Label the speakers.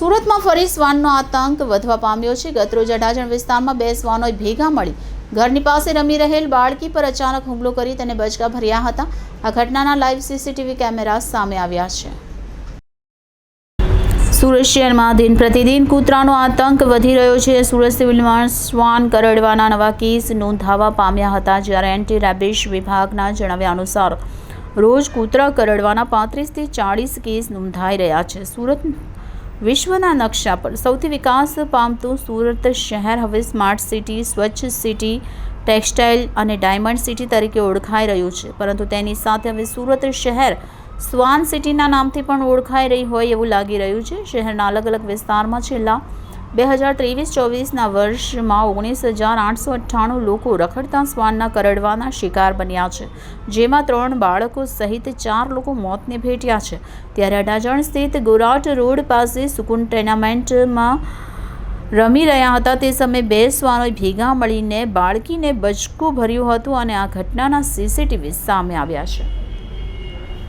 Speaker 1: સુરતમાં ફરી શ્વાનનો આતંક વધવા પામ્યો છે. ગતરોજ અઢાજણ વિસ્તારમાં બે શ્વાનોએ ભેગા મળી ઘરની પાસે રમી રહેલ બાળકી પર અચાનક હુમલો કરી તેને બચકા ભર્યા હતા. આ ઘટનાના લાઈવ સીસીટીવી કેમેરા સામે આવ્યા છે. સુરત શહેરમાં દિન પ્રતિદિન કૂતરાનો આતંક વધી રહ્યો છે. સુરત સિવિલમાં શ્વાન કરડવાના નવા કેસ નોંધાવા પામ્યા હતા જ્યારે એન્ટી રેબિશ વિભાગના જણાવ્યા અનુસાર રોજ કૂતરા કરડવાના પાંત્રીસથી ચાળીસ કેસ નોંધાઈ રહ્યા છે. સુરત વિશ્વના નકશા પર સૌથી વિકાસ પામતું સુરત શહેર હવે સ્માર્ટ સિટી, સ્વચ્છ સિટી, ટેક્સટાઇલ અને ડાયમંડ સિટી તરીકે ઓળખાઈ રહ્યું છે. પરંતુ તેની સાથે હવે સુરત શહેર સ્વાન સિટીના નામથી પણ ઓળખાઈ રહી હોય એવું લાગી રહ્યું છે. શહેરના અલગ અલગ વિસ્તારમાં છેલ્લા બે હજાર ત્રેવીસ ચોવીસના વર્ષમાં ઓગણીસ હજાર આઠસો અઠ્ઠાણું લોકો રખડતા શ્વાનના કરડવાના શિકાર બન્યા છે, જેમાં ત્રણ બાળકો સહિત ચાર લોકો મોતને ભેટ્યા છે. ત્યારે અડાજણ સ્થિત ગોરાટ રોડ પાસે સુકુન ટેનામેન્ટમાં રમી રહ્યા હતા. તે સમયે બે શ્વાનો ભેગા મળીને બાળકીને બચકું ભર્યું હતું અને આ ઘટનાના સીસીટીવી સામે આવ્યા છે.